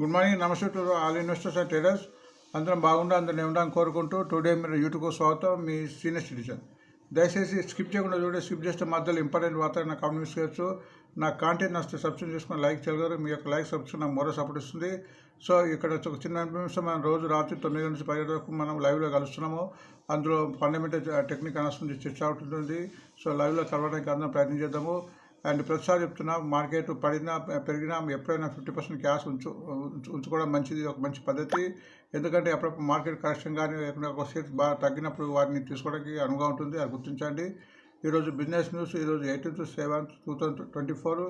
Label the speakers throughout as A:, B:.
A: Good morning నమస్తే to all investors and traders. అందరం బాగుండా అందరం ఉండాలని కోరుకుంటూ టుడే మీరు యూట్యూబ్ స్వాగతం. మీ సీనియర్ సిటిజన్. దయచేసి స్కిప్ చేయకుండా చూడే స్కిప్ చేస్తే మధ్యలో ఇంపార్టెంట్ వార్తలు నాకు చేయొచ్చు. నా కాంటెంట్ నచ్చితే సబ్స్క్రైబ్ చేసుకుని లైక్ చేయగలరు. మీ యొక్క లైక్ సబ్స్క్రైబ్ నాకు మరో సపోర్ట్ ఇస్తుంది. సో ఇక్కడ ఒక చిన్న ఇన్ఫర్మేషన్ మనం రోజు రాత్రి తొమ్మిది నుంచి పది వరకు మనం లైవ్లో కలుస్తున్నాము. అందులో ఫండమెంటల్ టెక్నిక్ అనౌన్స్ చర్చ ఉంటుంది సో లైవ్లో కలవడానికి అందరం ప్రయత్నం చేద్దాము. అండ్ ప్రతిసారి చెప్తున్నా మార్కెట్ పడినా పెరిగినా ఎప్పుడైనా ఫిఫ్టీ పర్సెంట్ క్యాష్ ఉంచు ఉంచుకోవడం మంచిది ఒక మంచి పద్ధతి. ఎందుకంటే అప్పుడప్పుడు మార్కెట్ కరెక్షన్ కానీ లేకుంటే ఒక షేర్స్ బాగా తగ్గినప్పుడు వాటిని తీసుకోవడానికి అనువుగా ఉంటుంది అది గుర్తించండి. ఈరోజు బిజినెస్ న్యూస్ ఈరోజు eighteenth seventh two thousand twenty four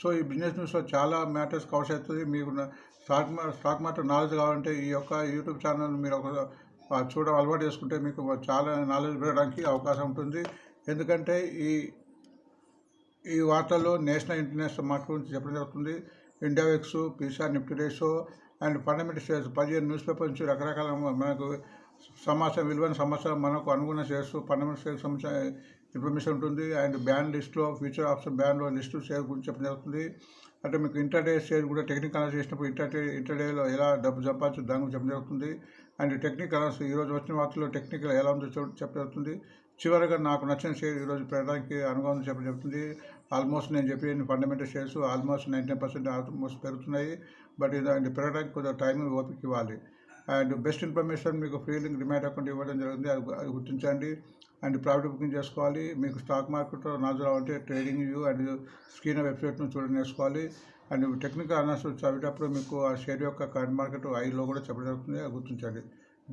A: so ఈ బిజినెస్ న్యూస్లో చాలా మ్యాటర్స్ కవర్ అవుతుంది. మీకు స్టాక్ స్టాక్ మార్కెట్ నాలెడ్జ్ కావాలంటే ఈ యొక్క యూట్యూబ్ ఛానల్ మీరు ఒక చూడడం అలవాటు చేసుకుంటే మీకు చాలా నాలెడ్జ్ పెరగడానికి అవకాశం ఉంటుంది. ఎందుకంటే ఈ ఈ వార్తల్లో నేషనల్ ఇంటర్నేషనల్ మార్కెట్ గురించి చెప్పడం జరుగుతుంది. India X PCR Nifty ratio and fundamental shares పదిహేను న్యూస్ పేపర్ నుంచి రకరకాల మనకు సమాచారం విలువైన సమాచారం మనకు అనుగుణ షేర్స్ ఫండమెంటల్ షేర్స్ సంబంధించిన ఇన్ఫర్మేషన్ ఉంటుంది. అండ్ బ్యాన్ లిస్ట్లో ఫ్యూచర్ ఆప్షన్ బ్యాన్లో లిస్టు షేర్ గురించి చెప్పడం జరుగుతుంది. అంటే మీకు ఇంటర్డే షేర్ కూడా టెక్నికల్ అనాలిసిస్ చేసినప్పుడు ఇంటర్డే ఇంటర్డేలో ఎలా డబ్బు సంపాదించు దాని గురించి చెప్పడం జరుగుతుంది. అండ్ టెక్నికల్ అనాలిసిస్ ఈరోజు వచ్చిన వార్తల్లో టెక్నికల్ ఎలా ఉందో చెప్పడం జరుగుతుంది. చివరిగా నాకు నచ్చిన షేర్ ఈరోజు పెరగడానికి అనుభవం చెప్పడం జరుగుతుంది ఆల్మోస్ట్ నేను చెప్పిన fundamental shares almost ninety percent almost పెరుగుతున్నాయి. బట్ ఇది పెరగడానికి కొద్దిగా టైం ఓపిక ఇవ్వాలి. అండ్ బెస్ట్ ఇన్ఫర్మేషన్ మీకు ఫ్రీ లింక్ డిమాట్ అకౌంట్ ఇవ్వడం జరిగింది అది అది గుర్తించండి. అండ్ ప్రాఫిట్ బుకింగ్ చేసుకోవాలి. మీకు స్టాక్ మార్కెట్లో నాజు రావాలంటే ట్రేడింగ్ వ్యూ అండ్ స్క్రీన్ వెబ్సైట్ను చూడండి నేర్చుకోవాలి. అండ్ టెక్నికల్ అనాలిసిస్ చదివేటప్పుడు మీకు ఆ షేర్ యొక్క కరెంట్ మార్కెట్ ఐలో కూడా చెప్పడం జరుగుతుంది. అది గుర్తించండి.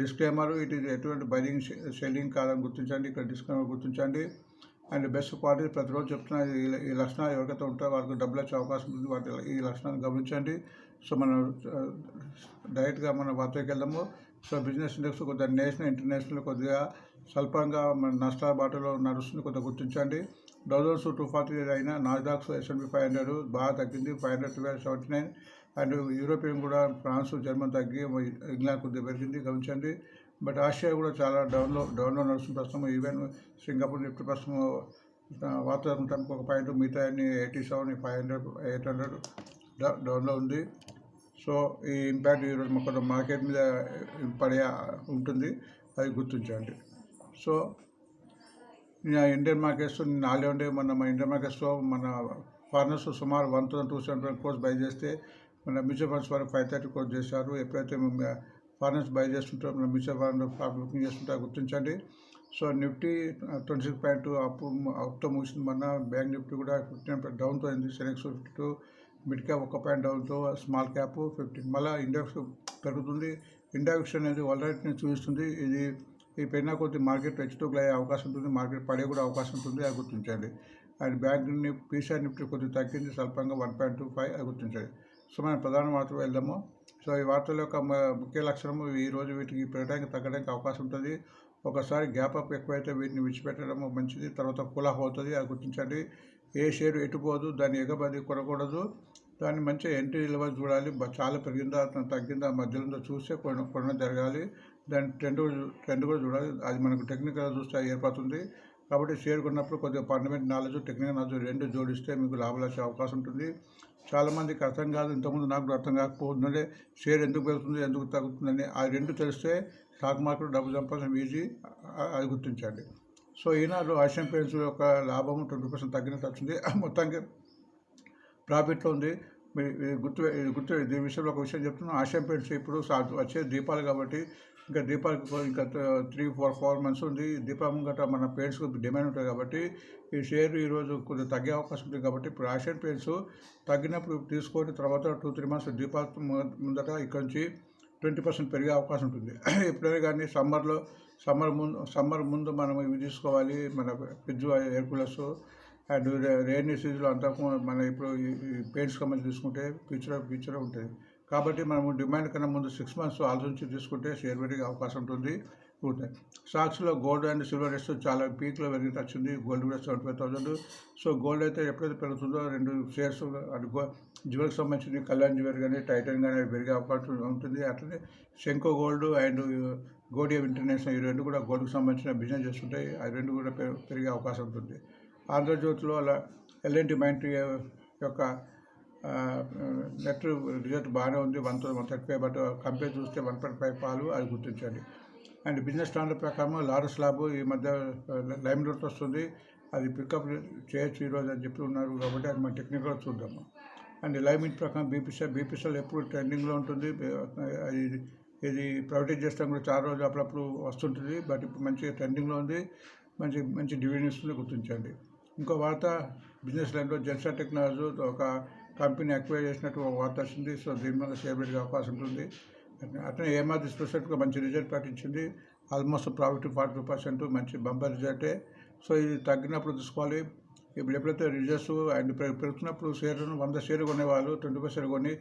A: డిస్క్లైమర్ ఇది ఎటువంటి బైరింగ్ సెల్లింగ్ కాదని గుర్తించండి. ఇక్కడ డిస్క్లైమర్ గుర్తించండి. అండ్ బెస్ట్ క్వాలిటీ ప్రతిరోజు చెప్తున్నా ఈ లక్షణాలు ఎవరికైతే ఉంటారో వాళ్ళకి డబ్బులు వచ్చే అవకాశం ఉంది. వాటి ఈ లక్షణాలను గమనించండి. సో మనం డైరెక్ట్గా మనం వార్తకి వెళ్దాము. సో బిజినెస్ ఇండెక్స్ కొద్దిగా నేషనల్ ఇంటర్నేషనల్ కొద్దిగా స్వల్పంగా మన నష్టాల బాటలో నడుస్తుంది. కొద్దిగా గుర్తించండి. Dow Jones two forty eight అయినా Nasdaq's S N P five hundred బాగా తగ్గింది. Five hundred twelve seventy nine and European కూడా ఫ్రాన్స్ జర్మన్ తగ్గి ఇంగ్లాండ్ కొద్దిగా పెరిగింది గమనించండి. బట్ ఆసియా కూడా చాలా డౌన్లో డౌన్లో నడుస్తుంది ప్రస్తుతం. ఈవెన్ సింగపూర్ నిఫ్టీ ప్రస్తుతం వాతావరణం వాతావరణానికి ఒక పాయింట్ మిగతా అన్ని eighty seven five hundred eight hundred డౌన్లో ఉంది. సో ఈ ఇంపాక్ట్ ఈరోజు మొక్క మార్కెట్ మీద పడే ఉంటుంది. అది గుర్తించండి. సో నా ఇండియన్ మార్కెట్స్ నిన్న ఉండే మన మన ఇండియన్ మార్కెట్స్లో మన ఫారినర్స్ సుమారు one thousand two seventy crores buy చేస్తే మన మ్యూచువల్ ఫండ్స్ వరకు ఫైవ్ థర్టీ కోర్స్ చేశారు. ఎప్పుడైతే మేము బై చేస్తుంటారో మన మ్యూచువల్ ఫండ్ బుకింగ్ చేస్తుంటారో గుర్తించండి. So Nifty twenty six point up అప్తో ముగిసింది మొన్న. బ్యాంక్ నిఫ్టీ కూడా ఫిఫ్టీన్ పాయింట్ డౌన్తో అయింది. Sensex fifty two mid cap ఒక పాయింట్ డౌన్తో స్మాల్ క్యాప్ ఫిఫ్టీన్. మళ్ళీ ఇండెక్స్ పెరుగుతుంది. ఇండెక్స్ అనేది వాలరైటీని చూపిస్తుంది. ఇది ఈ పెరిగిన కొద్ది మార్కెట్ హెచ్చుతూగులు అయ్యే అవకాశం ఉంటుంది. మార్కెట్ పడే కూడా అవకాశం ఉంటుంది. అది గుర్తించండి. And bank Nifty PCR Nifty కొద్దిగా తగ్గింది. స్వల్పంగా వన్ పాయింట్ టూ ఫైవ్ అది గుర్తించండి. సో మనం ప్రధాన వార్తలు వెళ్దాము. సో ఈ వార్తల యొక్క ముఖ్య లక్షణము ఈరోజు వీటికి పెరగడానికి తగ్గడానికి అవకాశం ఉంటుంది. ఒకసారి గ్యాప్ అప్ ఎక్కువైతే వీటిని విడిచిపెట్టడం మంచిది. తర్వాత కులాహ్ అవుతుంది. అది గుర్తించండి. ఏ షేర్ ఎటుపోదు. దాన్ని ఎగబడి కొనకూడదు. దాన్ని మంచిగా ఎంట్రీ లెవెల్ చూడాలి. చాలా పెరిగిందా తగ్గిందా మధ్యలో చూస్తే కొన కొనడం జరగాలి. దాని ట్రెండ్ ట్రెండ్ కూడా చూడాలి. అది మనకు టెక్నికల్ చూస్తే అది ఏర్పడుతుంది. కాబట్టి షేర్ కొన్నప్పుడు కొద్దిగా ఫండమెంట్ నాలెడ్జ్ టెక్నికల్ నాలెడ్జ్ రెండు జోడిస్తే మీకు లాభాలు వచ్చే అవకాశం ఉంటుంది. చాలామందికి అర్థం కాదు ఇంతకుముందు నాకు అర్థం కాకపోతుందంటే షేర్ ఎందుకు పెరుగుతుంది ఎందుకు తగ్గుతుందని ఆ రెండు తెలిస్తే స్టాక్ మార్కెట్ డబ్బు సంపాదన ఈజీ అది గుర్తించండి. సో ఈనాడు ఆసియన్ పెయింట్స్ యొక్క లాభం ట్వంటీ పర్సెంట్ తగ్గినట్టు వచ్చింది. మొత్తానికి ప్రాఫిట్లో ఉంది. గుర్తు గుర్తు దీని విషయంలో ఒక విషయం చెప్తున్నాను ఆశయం పెయింట్స్ ఇప్పుడు వచ్చే దీపాలు కాబట్టి ఇంకా దీపాలకు ఇంకా త్రీ ఫోర్ ఫోర్ మంత్స్ ఉంది. దీపం గట్రా మన పెయింట్స్కి డిమాండ్ ఉంటుంది కాబట్టి ఈ షేర్ ఈరోజు కొంచెం తగ్గే అవకాశం ఉంది కాబట్టి ఇప్పుడు ఆసియన్ పెయింట్స్ తగ్గినప్పుడు తీసుకొని తర్వాత టూ త్రీ మంత్స్ దీపాల ము- ముందట ఇక్కడ నుంచి ట్వంటీ పర్సెంట్ పెరిగే అవకాశం ఉంటుంది. ఎప్పుడైనా కానీ సమ్మర్లో సమ్మర్ ముందు సమ్మర్ ముందు మనం ఇవి తీసుకోవాలి. మన ఫ్రిడ్జ్ ఎయిర్ అండ్ రైనీ సీజన్లో అంతా మన ఇప్పుడు ఈ పెయింట్స్ తీసుకుంటే ఫ్యూచర్ ఫ్యూచర్ ఉంటుంది కాబట్టి మనము డిమాండ్ కన్నా ముందు సిక్స్ మంత్స్ ఆలోచించి తీసుకుంటే షేర్ పెరిగే అవకాశం ఉంటుంది ఉంటాయి. స్టాక్స్లో గోల్డ్ అండ్ సిల్వర్ రేట్స్ చాలా పీక్లో పెరిగి వచ్చింది గోల్డ్ కూడా seventy five thousand so gold అయితే ఎప్పుడైతే పెరుగుతుందో రెండు షేర్స్ అటు గో జ్యువెల్కి సంబంధించిన కళ్యాణ్ జ్యువెల్ కానీ టైటన్ కానీ అవి పెరిగే అవకాశం ఉంటుంది. అట్లనే శంకో గోల్డ్ అండ్ uh, గోడియం ఇంటర్నేషనల్ ఈ రెండు కూడా గోల్డ్కి సంబంధించిన బిజినెస్ చేస్తుంటాయి. అవి రెండు కూడా పె- పెరిగే అవకాశం ఉంటుంది. ఆంధ్రజ్యోతిలో అలా ఎల్ఎన్టీ మైండ్ యొక్క నెట్ రిజల్ట్ బాగానే ఉంది one one thirty five but compare చూస్తే వన్ పాయింట్ ఫైవ్ పాలు అది గుర్తించండి. అండ్ బిజినెస్ స్టాండర్డ్ ప్రకారం లారస్ ల్యాబ్ ఈ మధ్య లైమ్ లోట్ వస్తుంది. అది పికప్ చేయొచ్చు ఈరోజు అని చెప్పి ఉన్నారు కాబట్టి అది మన టెక్నికల్ చూద్దాము అండ్ లైమ్ మిట్ ప్రకారం బీపీసీఎల్ బీపీసీఎల్ ఎప్పుడు ట్రెండింగ్లో ఉంటుంది. అది ఇది ప్రైవేటైజ్ చేస్తాం కూడా చాలా రోజులు అప్పుడప్పుడు వస్తుంటుంది బట్ ఇప్పుడు మంచిగా ట్రెండింగ్లో ఉంది మంచి మంచి డివిడెండ్ ఇస్తుంది గుర్తించండి. ఇంకో వార్త బిజినెస్ లైన్లో జెన్సా టెక్నాలజీ ఒక కంపెనీ అక్వైర్ చేసినట్టు ఒక వార్త వచ్చింది. సో దీని మీద షేర్ పెట్టే అవకాశం ఉంటుంది. అట్లనే ఏమాది స్పెషల్గా మంచి result పాటించింది almost profit forty two percent మంచి బంపర్ రిజల్టే సో ఇది తగ్గినప్పుడు తీసుకోవాలి. ఇప్పుడు ఎప్పుడైతే రిజల్ట్స్ అండ్ పెరుగుతున్నప్పుడు షేర్లను వంద షేర్ కొనేవాళ్ళు ట్వంటీ పర్సెంట్ కొని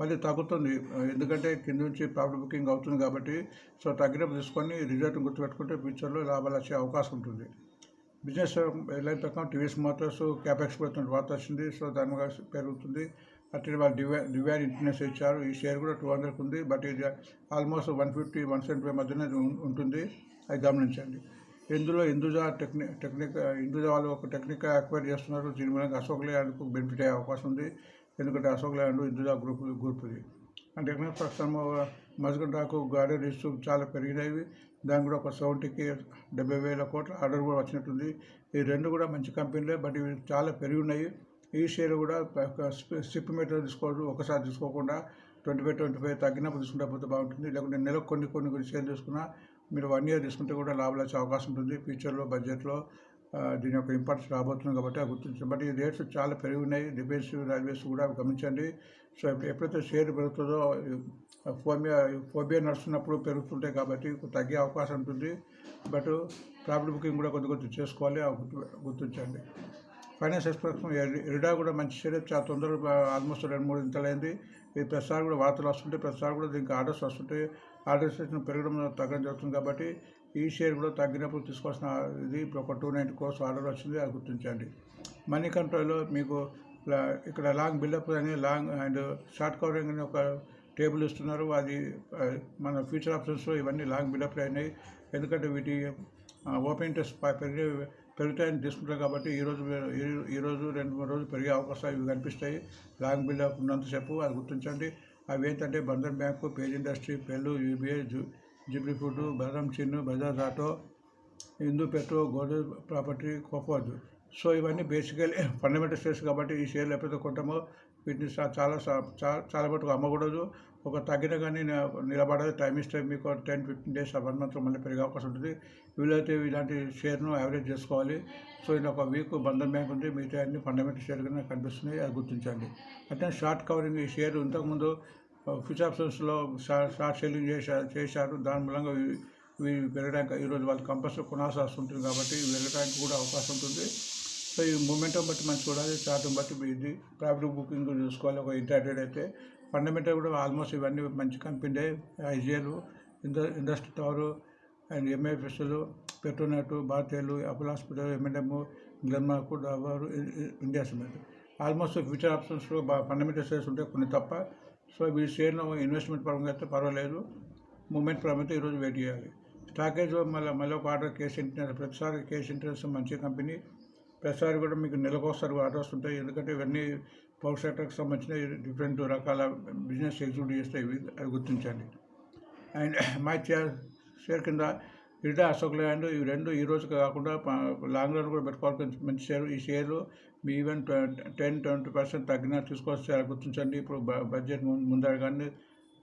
A: మళ్ళీ తగ్గుతుంది. ఎందుకంటే కింద నుంచి ప్రాఫిట్ బుకింగ్ అవుతుంది కాబట్టి సో తగ్గినప్పుడు తీసుకొని రిజల్ట్ గుర్తుపెట్టుకుంటే ఫ్యూచర్లో లాభాలు వచ్చే అవకాశం ఉంటుంది. బిజినెస్ లైన్ ప్రకారం టీవీఎస్ మోటార్స్ క్యాపెక్స్ పెడుతున్న వార్త వచ్చింది సో దాని మీద పెరుగుతుంది అట్లనే వాళ్ళు డివై డివైన్ ఇంటర్నెస్ ఇచ్చారు. ఈ షేర్ కూడా టూ హండ్రెడ్కి ఉంది. బట్ ఇది almost one fifty one seventy five మధ్యనే ఉంటుంది. అది గమనించండి. ఇందులో ఇందుజా టెక్నిక్ టెక్నిక్ హిందూజా వాళ్ళు ఒక టెక్నిక్ అక్వైర్ చేస్తున్నారు. దీని మూలంగా అశోక్ ల్యాండ్కు బెనిఫిట్ అయ్యే అవకాశం ఉంది. ఎందుకంటే అశోక్ ల్యాండ్ ఇందుజా గ్రూప్ గ్రూప్ది అంటే టెక్నిక్ ప్రస్తుతం మజగంటాకు గార్డెన్ రిస్క్ చాలా పెరిగినవి. దాని కూడా ఒక సెవెంటీకి డెబ్బై వేల కోట్ల ఆర్డర్ కూడా వచ్చినట్టుంది. ఈ రెండు కూడా మంచి కంపెనీలే బట్ ఇవి చాలా పెరిగి ఉన్నాయి ఈ షేర్ కూడా స్టిప్ మీటర్ తీసుకోవచ్చు ఒకసారి తీసుకోకుండా ట్వంటీ ఫైవ్ ట్వంటీ ఫైవ్ తగ్గినప్పుడు తీసుకుంటే పోతే బాగుంటుంది. లేకుంటే నెలకు కొన్ని కొన్ని కొన్ని షేర్ తీసుకున్నా మీరు వన్ ఇయర్ తీసుకుంటే కూడా లాభాలు వచ్చే అవకాశం ఉంటుంది. ఫ్యూచర్లో బడ్జెట్లో దీని యొక్క ఇంపార్టెన్స్ రాబోతుంది కాబట్టి అది గుర్తించండి. బట్ ఈ రేట్స్ చాలా పెరిగి ఉన్నాయి డిఫెన్స్ రైల్వేస్ కూడా గమనించండి. సో ఎప్పుడైతే షేర్ పెరుగుతుందో ఫోబియా ఫోబియా నడుస్తున్నప్పుడు పెరుగుతుంటాయి కాబట్టి తగ్గే అవకాశం ఉంటుంది. బట్ ప్రాఫిట్ బుకింగ్ కూడా కొద్ది కొద్ది చేసుకోవాలి. గుర్తు గుర్తించండి. ఫైనాన్స్ ఎక్స్ప్రెస్ ఎరిడా కూడా మంచి షేర్ చాలా తొందరగా ఆల్మోస్ట్ రెండు మూడు ఇంతలైంది ఈ ప్రతిసారి కూడా వార్తలు వస్తుంటాయి. ప్రతిసారి కూడా దీనికి ఆర్డర్స్ వస్తుంటాయి. ఆర్డర్స్ పెరగడం తగ్గడం జరుగుతుంది కాబట్టి ఈ షేర్ కూడా తగ్గినప్పుడు తీసుకోవాల్సిన ఇది. ఇప్పుడు ఒక టూ నైంటీ కోర్స్ ఆర్డర్ వచ్చింది. అది గుర్తించండి. మనీ కంట్రోల్లో మీకు ఇక్కడ లాంగ్ బిల్డప్ అని లాంగ్ అండ్ షార్ట్ కవరింగ్ అని ఒక టేబుల్ ఇస్తున్నారు. అది మన ఫ్యూచర్ ఆప్షన్స్ ఇవన్నీ లాంగ్ బిల్డప్ అయినాయి. ఎందుకంటే వీటి ఓపెన్ ఇంట్రెస్ట్ పెరిగి పెరుగుతాయని తీసుకుంటారు కాబట్టి ఈరోజు ఈరోజు రెండు మూడు రోజులు పెరిగే అవకాశాలు ఇవి కనిపిస్తాయి. లాంగ్ బిల్డప్ ఉన్నంతసేపు అది గుర్తించండి. అవి ఏంటంటే బంధన్ బ్యాంకు పేజ్ ఇండస్ట్రీ పెళ్ళు యూబీఐ జూ జిబ్రీ ఫుడ్ బలరాం చిన్ను Bajaj auto Hindu petro Godrej property Coforge. So ఇవన్నీ బేసికలీ ఫండమెంటల్ షేర్స్ కాబట్టి ఈ షేర్లు ఎప్పుడైతే కొంటామో వీటిని చాలా చాలా చాలా మటుకు అమ్మకూడదు. ఒక తగ్గిన కానీ నిలబడదు. టైం ఇస్తే మీకు ten fifteen days one month మళ్ళీ పెరిగే అవకాశం ఉంటుంది. వీలైతే ఇలాంటి షేర్ను యావరేజ్ చేసుకోవాలి. సో ఇది ఒక వీక్ బంధన్ బ్యాంక్ ఉంది. మిగతా అన్ని ఫండమెంటల్ షేర్ కింద కనిపిస్తున్నాయి. అది గుర్తించండి. అంటే షార్ట్ కవరింగ్ ఈ షేర్ ఇంతకుముందు ఫ్యూచర్ ఆప్షన్స్లో షార్ట్ సెల్లింగ్ చేశారు చేశారు. దాని మూలంగా ఇవి- పెరగడానికి ఈరోజు వాళ్ళు కంపల్సరీ కొనాల్సి వస్తుంటుంది కాబట్టి వెళ్ళడానికి కూడా అవకాశం ఉంటుంది. సో ఈ మూమెంటం బట్టి మనం చూడాలి. చార్ట్ని బట్టి ఇది ప్రాఫిట్ బుకింగ్ చూసుకోవాలి. ఒక ఇంటర్డేట్ అయితే ఫండమెంటల్ కూడా ఆల్మోస్ట్ ఇవన్నీ మంచి company IGL ఇండ industry tower and MIFSL Petronet భారతీయులు Apollo hospital MNM Glenmark Dabur India cement almost future ఆప్షన్స్లో బాగా ఫండమెంటల్ షేర్స్ ఉంటాయి కొన్ని తప్ప సో వీ షేర్ను ఇన్వెస్ట్మెంట్ పరంగా అయితే పర్వాలేదు. మూమెంట్ పరంగా అయితే ఈరోజు వెయిట్ చేయాలి. స్టాకేజ్ మళ్ళీ మళ్ళీ ఒక ఆర్డర్ కేసు ఇంటర్నెట్ ప్రతిసారి కేసు ఇంటర్నెట్ మంచి కంపెనీ ప్రతిసారి కూడా మీకు నెలకోసారి ఆర్డర్స్ ఉంటాయి. ఎందుకంటే ఇవన్నీ పవర్ సెక్టర్కి సంబంధించిన డిఫరెంట్ రకాల బిజినెస్ ఎగ్జిక్యూట్ చేస్తే ఇవి అవి గుర్తించండి. అండ్ మై షేర్ షేర్ కింద ఇడా అశోక్ ల్యాండ్ ఇవి రెండు ఈ రోజుకి కాకుండా లాంగ్ రన్ కూడా పెట్టుకోవాలి మంచి షేర్. ఈ షేర్లు మీ ఈవెన్ టెన్ ట్వంటీ పర్సెంట్ తగ్గినా తీసుకొస్తే గుర్తించండి. ఇప్పుడు బ- బడ్జెట్ ముందర కానీ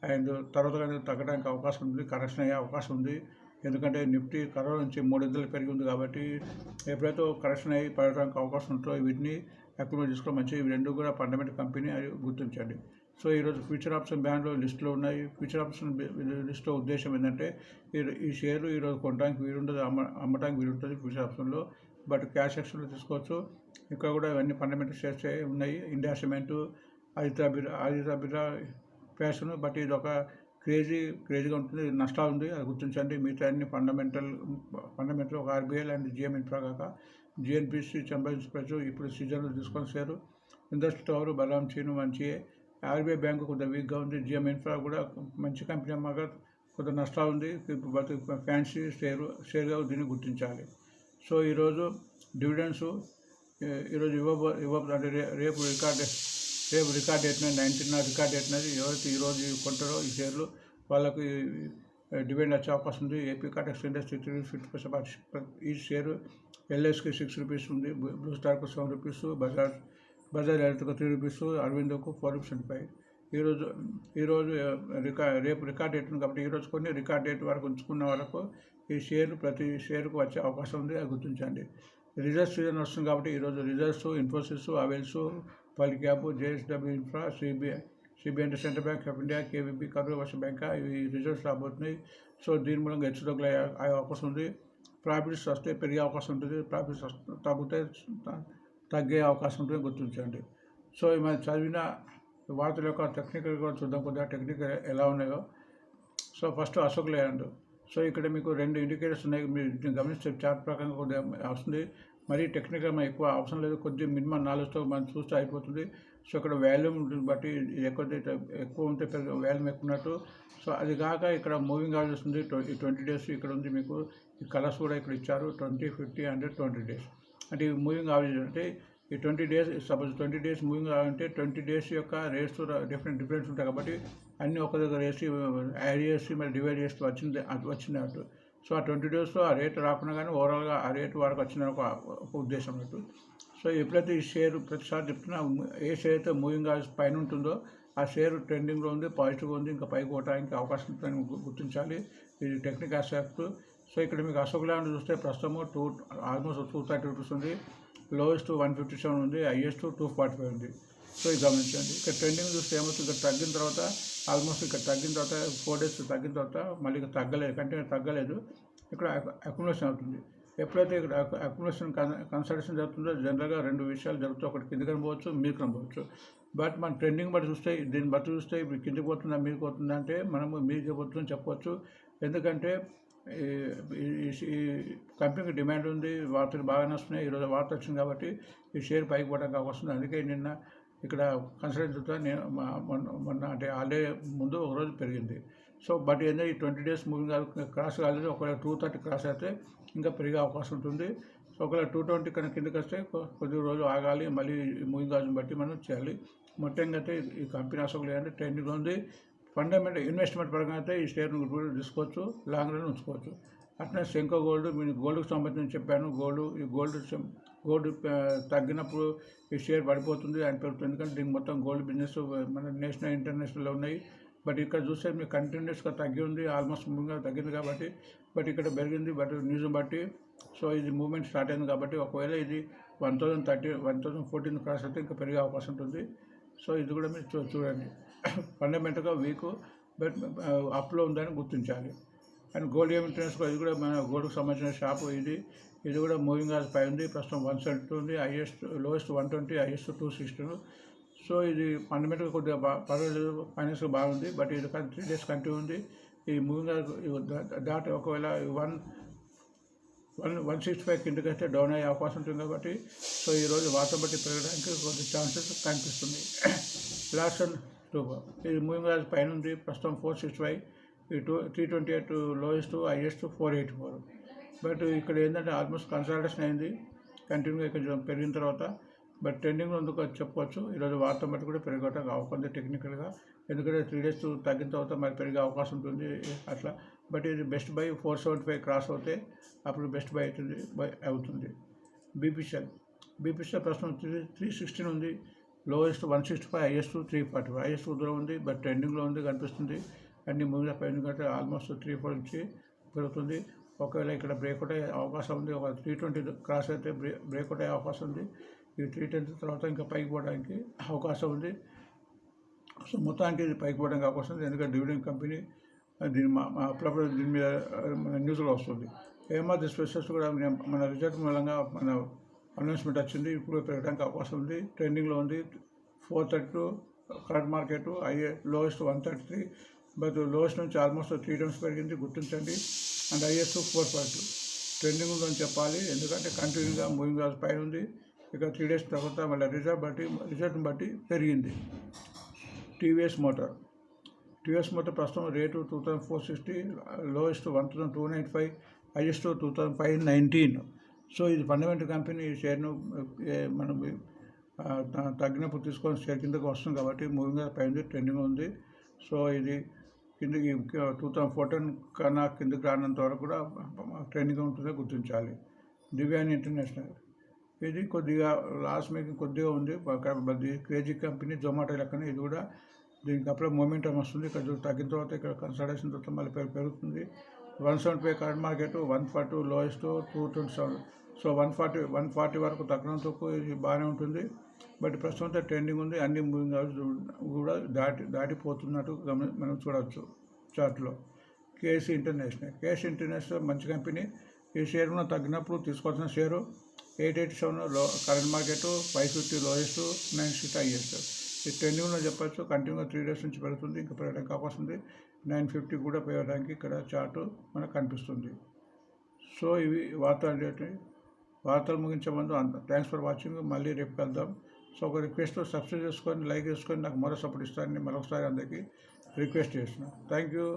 A: అండ్ తర్వాత కానీ తగ్గడానికి అవకాశం ఉంది. కరెక్షన్ అయ్యే అవకాశం ఉంది. ఎందుకంటే నిఫ్టీ కరోనా నుంచి మూడింతలు పెరిగి ఉంది కాబట్టి ఎప్పుడైతే కరెక్షన్ అయ్యి పడడానికి అవకాశం ఉంటుందో వీటిని అక్యుమిలేట్ తీసుకోవడం మంచిది ఇవి రెండు కూడా ఫండమెంటల్ కంపెనీ అది గుర్తించండి. సో ఈరోజు ఫ్యూచర్ ఆప్షన్ బ్యాండ్లో లిస్టులో ఉన్నాయి. ఫ్యూచర్ ఆప్షన్ లిస్ట్లో ఉద్దేశం ఏంటంటే ఈ- ఈ షేర్లు ఈరోజు కొనడానికి వీలుంటుంది అమ్మ అమ్మడానికి వీలుంటుంది ఫ్యూచర్ ఆప్షన్లో బట్ క్యాష్ యాక్షన్లో తీసుకోవచ్చు. ఇక్కడ కూడా ఇవన్నీ ఫండమెంటల్ షేర్స్ ఉన్నాయి. India cement Aditya Birla Aditya Birla fashion but ఇది ఒక క్రేజీ క్రేజీగా ఉంటుంది. నష్టాలు ఉంది అది గుర్తించండి. మిగతా అన్ని ఫండమెంటల్ ఫండమెంటల్ ఒక ఆర్బీఐ అండ్ జిఎం ఇన్ఫ్రా కాక. జిఎన్పిసి చంబల్ ఎక్స్ప్రెస్ ఇప్పుడు సీజన్లో తీసుకొని సారు ఇండస్ట్రీ టవర్ బలాం చీను మంచి ఆర్బీఐ బ్యాంకు కొంత వీక్గా ఉంది. జిఎం ఇన్ఫ్రా కూడా మంచి కంపెనీ అమ్మగా కొంత నష్టం ఉంది. బట్ ఫ్యాన్సీ షేర్ షేర్గా దీన్ని గుర్తించాలి. సో ఈరోజు డివిడెండ్స్ ఈరోజు ఇవ్వబో ఇవ్వబో అంటే రే- రేపు రికార్డ్ రేపు రికార్డ్ ఎట్టినది నైన్టీన్ రికార్డ్ ఎట్టినది ఎవరైతే ఈరోజు కొంటారో ఈ షేర్లు వాళ్ళకు డివెండ్ వచ్చే అవకాశం ఉంది. Apcotex industry three fifty percent ఈ షేర్. ఎల్ఎస్కి సిక్స్ రూపీస్ ఉంది. Blue- స్టార్కు seven rupees. Bajaj Bajaj electric three rupees. అరవిందోకు four rupees ఉంటాయి ఈరోజు ఈరోజు రికా రేపు రికార్డ్ డేట్ ఉంది కాబట్టి ఈరోజు కొన్ని రికార్డ్ డేట్ వరకు ఉంచుకున్న వరకు ఈ షేర్ ప్రతి షేర్కు వచ్చే అవకాశం ఉంది. అది గుర్తించండి. రిజల్ట్స్ సీజన్ వస్తుంది కాబట్టి ఈరోజు రిజల్ట్స్ ఇన్ఫోసిస్ అవెల్స్ పల్క్యాప్ జేఎస్డబ్ల్యూ ఇన్ఫ్రా సిబిఐ సిబిఐ అంటే central bank of India KVB Karur Vysya bank ఇవి రిజల్ట్స్ రాబోతున్నాయి. సో దీని మూలంగా హెచ్చుతగ్గులు అయ్యే అయ్యే అవకాశం ఉంది. ప్రాఫిట్స్ వస్తే పెరిగే అవకాశం ఉంటుంది. ప్రాఫిట్స్ తగ్గితే తగ్గే అవకాశం ఉంటుంది గుర్తించండి సో మనం చదివిన వార్తల యొక్క టెక్నికల్ కూడా చూద్దాం కొద్దిగా. టెక్నికల్ ఎలా ఉన్నాయో. So first Ashok Leyland so ఇక్కడ మీకు రెండు ఇండికేటర్స్ ఉన్నాయి. మీరు గమనిస్తే చార్ట్ ప్రకారంగా కొద్దిగా వస్తుంది. మరీ టెక్నికల్ ఎక్కువ అవసరం లేదు. కొద్దిగా మినిమం నాలెడ్జ్తో మనం చూస్తే అయిపోతుంది. సో ఇక్కడ వాల్యూమ్ ఉంటుంది బట్టి ఇది ఎక్కువ ఎక్కువ ఉంటే వాల్యూమ్ ఎక్కువ ఉన్నట్టు సో అది కాక ఇక్కడ మూవింగ్ ఆర్డర్స్ ఉంది ట్వంటీ ట్వంటీ డేస్ ఇక్కడ ఉంది మీకు. ఈ కలర్స్ కూడా ఇక్కడ ఇచ్చారు twenty fifty hundred twenty days. అంటే ఈ మూవింగ్ ఆర్డర్స్ అంటే ఈ twenty days suppose twenty days moving అంటే ట్వంటీ డేస్ యొక్క రేట్స్ డిఫరెంట్ డిఫరెన్స్ ఉంటాయి కాబట్టి అన్నీ ఒక దగ్గర వేసి యాడ్ చేసి మరి డివైడ్ చేసి వచ్చింది అది వచ్చినట్టు. సో ఆ ట్వంటీ డేస్లో ఆ రేట్ రాకుండా కానీ ఓవరాల్గా ఆ రేట్ వరకు వచ్చిన ఒక ఒక ఉద్దేశం అన్నట్టు సో ఎప్పుడైతే ఈ షేర్ ప్రతిసారి చెప్తున్నా ఏ షేర్ అయితే మూవింగ్ పైన ఉంటుందో ఆ షేర్ ట్రెండింగ్లో ఉంది పాజిటివ్గా ఉంది ఇంకా పైకి పోవడానికి అవకాశం ఉంటుందని గుర్తించాలి. ఇది టెక్నిక్ ఆస్పెక్ట్ సో ఇక్కడ మీకు అశోక్ ల్యాండ్ చూస్తే ప్రస్తుతము two almost two thirty rupees ఉంది. లోయెస్ట్ వన్ ఫిఫ్టీ సెవెన్ ఉంది హైయెస్ట్ టూ ఫార్టీ ఫైవ్ ఉంది. సో ఇది గమనించండి. ఇక్కడ ట్రెండింగ్ చూస్తే ఏమవుతుంది ఇక్కడ తగ్గిన తర్వాత ఆల్మోస్ట్ ఇక్కడ తగ్గిన తర్వాత ఫోర్ డేస్ తగ్గిన తర్వాత మళ్ళీ ఇక్కడ తగ్గలేదు కంటిన్యూ తగ్గలేదు. ఇక్కడ అకామిడేషన్ అవుతుంది. ఎప్పుడైతే ఇక్కడ అక్యుములేషన్ కన్సల్టేషన్ జరుగుతుందో జనరల్గా రెండు విషయాలు జరుగుతాయి ఒకటి కిందకి అనుకోవచ్చు మీకు అనుకోవచ్చు బట్ మన ట్రెండింగ్ బట్టి చూస్తే దీన్ని బట్టి చూస్తే ఇప్పుడు కిందకి పోతుందా మీకు పోతుందా అంటే మనము మీకు పోతుందని చెప్పవచ్చు ఎందుకంటే ఈ- కంపెనీకి డిమాండ్ ఉంది వార్తలు బాగానే వస్తున్నాయి ఈరోజు వార్త వచ్చింది కాబట్టి ఈ షేర్ పైకి పోవడానికి అవకాశం ఉంది అందుకే నిన్న ఇక్కడ కన్సల్టెంట్ నేను మొన్న మొన్న అంటే ఆల్రెడీ ముందు ఒక రోజు పెరిగింది. సో బట్ ఏంటంటే ఈ ట్వంటీ డేస్ మూవింగ్ క్రాస్ కాలేదు. ఒకవేళ టూ థర్టీ క్రాస్ అయితే ఇంకా పెరిగే అవకాశం ఉంటుంది. సో ఒకవేళ టూ ట్వంటీ కన్నా కిందకి వస్తే కొ- కొద్ది రోజులు ఆగాలి. మళ్ళీ మూవింగ్ కావాల్సిన బట్టి మనం చేయాలి. మొత్తంగా అయితే ఈ కంపెనీ అసలు లేదంటే ట్రెండింగ్ ఉంది. ఫండమెంటల్ ఇన్వెస్ట్మెంట్ పరంగా అయితే ఈ షేర్ను కూడా తీసుకోవచ్చు. లాంగ్ రన్ ఉంచుకోవచ్చు. అట్లనే శంకో గోల్డ్ మీరు గోల్డ్కి సంబంధించి చెప్పాను. గోల్డ్ ఈ గోల్డ్ గోల్డ్ తగ్గినప్పుడు ఈ షేర్ పడిపోతుంది అని పెరుగుతుంది ఎందుకంటే దీనికి మొత్తం గోల్డ్ బిజినెస్ మన నేషనల్ ఇంటర్నేషనల్లో ఉన్నాయి. బట్ ఇక్కడ చూస్తే మీకు కంటిన్యూస్గా తగ్గి ఉంది ఆల్మోస్ట్ మూవింగ్గా తగ్గింది కాబట్టి బట్ ఇక్కడ పెరిగింది బట్ న్యూస్ బట్టి. సో ఇది మూవ్మెంట్ స్టార్ట్ అయింది కాబట్టి ఒకవేళ ఇది one thousand thirty one thousand fourteen cross అయితే ఇంకా పెరిగే అవకాశం ఉంటుంది. సో ఇది కూడా మీరు చూ చూడండి. ఫండమెంటల్గా వీక్ బట్ uh, అప్లో ఉందని గుర్తించాలి. అండ్ గోల్డ్ ఇంటర్నెస్ ఇది కూడా మన గోల్డ్కి సంబంధించిన షాప్ ఇది. ఇది కూడా మూవింగ్ ఆజ్ పై ఉంది. ప్రస్తుతం వన్ సెవెంటీ ఉంది highest lowest one twenty highest two sixty so ఇది ఫండమెంటల్ కొద్దిగా బా పర్వాలేదు ఫైనాన్స్ బాగుంది బట్ ఇది త్రీ డేస్ కంటిన్యూ ఉంది. ఈ మూవింగ్ దాటి ఒకవేళ one one one sixty five కిందకి వస్తే డౌన్ అయ్యే అవకాశం ఉంటుంది కాబట్టి సో ఈరోజు వాటర్ బట్టి పెరగడానికి కొంచెం ఛాన్సెస్ కనిపిస్తుంది. లాస్ట్ అండ్ టూ ఇది మూవింగ్ యాజ్ పైన ఉంది ప్రస్తుతం ఫోర్ సిక్స్టీ ఫైవ్ ఈ two three twenty eight lowest highest four eighty four but ఇక్కడ ఏంటంటే ఆల్మోస్ట్ కన్సల్టేషన్ అయింది కంటిన్యూగా ఇక్కడ పెరిగిన తర్వాత బట్ ట్రెండింగ్లో ఎందుకు అది చెప్పవచ్చు ఈరోజు వార్త బట్టి కూడా పెరగటం అవకాశం ఉంది టెక్నికల్గా. ఎందుకంటే త్రీ డేస్ తగ్గిన తర్వాత మరి పెరిగే అవకాశం ఉంటుంది. అట్లా. బట్ ఇది best buy four seventy five cross అవుతే అప్పుడు బెస్ట్ బై అవుతుంది బై అవుతుంది. బీపీసీఎల్ బీపీసీఎల్ ప్రస్తుతం త్రీ త్రీ సిక్స్టీన్ ఉంది. Lowest one sixty five highest three forty five. Highest దూరం ఉంది బట్ ట్రెండింగ్లో ఉంది కనిపిస్తుంది. అన్ని మూవీల పై ఎందుకంటే ఆల్మోస్ట్ త్రీ ఫోర్ నుంచి పెరుగుతుంది. ఒకవేళ ఇక్కడ బ్రేక్అవుట్ అయ్యే అవకాశం ఉంది ఒక త్రీ ట్వంటీ క్రాస్ అయితే బ్రేక్ బ్రేక్అవుట్ అయ్యే అవకాశం ఉంది. ఈ ట్రీట్ ట్వంటీ తర్వాత ఇంకా పైకి పోవడానికి అవకాశం ఉంది. సో మొత్తానికి ఇది పైకి పోవడానికి అవకాశం ఉంది ఎందుకంటే డివిడెండ్ కంపెనీ దీని మా అప్పుడప్పుడు దీని మీద మన న్యూస్లో వస్తుంది. ఏమాది స్పెషల్స్ కూడా మన- రిజల్ట్ మూలంగా మన అనౌన్స్మెంట్ వచ్చింది. ఇప్పుడు పెరగడానికి అవకాశం ఉంది. ట్రెండింగ్లో ఉంది. Four thirty two current market IA lowest one thirty three. But lowest నుంచి ఆల్మోస్ట్ త్రీ టైమ్స్ పెరిగింది. గుర్తించండి. And is four point trending ఉందని చెప్పాలి. ఎందుకంటే కంటిన్యూగా మూవింగ్ పైన ఉంది. ఇక త్రీ డేస్ తర్వాత మళ్ళీ రిజల్ట్ బట్టి రిజల్ట్ని బట్టి పెరిగింది. TVS motor. టీవీఎస్ మోటార్ ప్రస్తుతం rate two thousand four sixty lowest one thousand two nine five highest two thousand five nineteen so ఇది ఫండమెంటల్ కంపెనీ ఈ షేర్ను మనం తగ్గినప్పుడు తీసుకొని షేర్ కిందకి వస్తుంది కాబట్టి మూవింగ్ పైన ట్రెండింగ్ ఉంది. సో ఇది కిందకి టూ థౌజండ్ ఫోర్టీన్ కన్నా కిందకి రానంత వరకు కూడా ట్రెండింగ్ ఉంటుందో గుర్తించాలి. దివ్యాని ఇంటర్నేషనల్. ఇది కొద్దిగా లాస్ మేకింగ్ కొద్దిగా ఉంది. కేజీ కంపెనీ జొమాటో లెక్కన ఇది కూడా. దీనికి అప్పుడే మూమెంటం వస్తుంది. ఇక్కడ తగ్గిన తర్వాత ఇక్కడ కన్సల్టేషన్ తర్వాత మళ్ళీ పెరుగుతుంది. One seventy five current market one forty lowest two twenty seven. So one forty one forty వరకు తగ్గినందుకు ఇది బాగానే ఉంటుంది. బట్ ప్రస్తుతం ట్రెండింగ్ ఉంది. అన్ని మూవింగ్ కూడా దాటి దాటిపోతున్నట్టు గమని మనం చూడవచ్చు చార్ట్లో. KC international. కేసీ ఇంటర్నేషనల్ మంచి కంపెనీ. ఈ షేర్ కూడా తగ్గినప్పుడు తీసుకోవాల్సిన షేరు. ఎయిట్ ఎయిటీ సెవెన్లో current market five fifty lowest nine sixty highest. ఈ ట్రెండింగ్లో చెప్పచ్చు కంటిన్యూగా త్రీ డేస్ నుంచి పెరుగుతుంది ఇంకా పెరగడానికి అవకాశం ఉంది. నైన్ ఫిఫ్టీ కూడా పెరగడానికి ఇక్కడ చార్ట్ మనకు కనిపిస్తుంది. సో ఇవి వార్తలు వార్తలు ముగించే ముందు థ్యాంక్స్ ఫర్ వాచింగ్. మళ్ళీ రేపు కలుద్దాం. సో ఒక రిక్వెస్ట్ సబ్స్క్రైబ్ చేసుకొని లైక్ చేసుకొని నాకు మరో సపోర్ట్ ఇస్తారని మరొకసారి అందరికీ రిక్వెస్ట్ చేస్తున్నాను థ్యాంక్ యూ.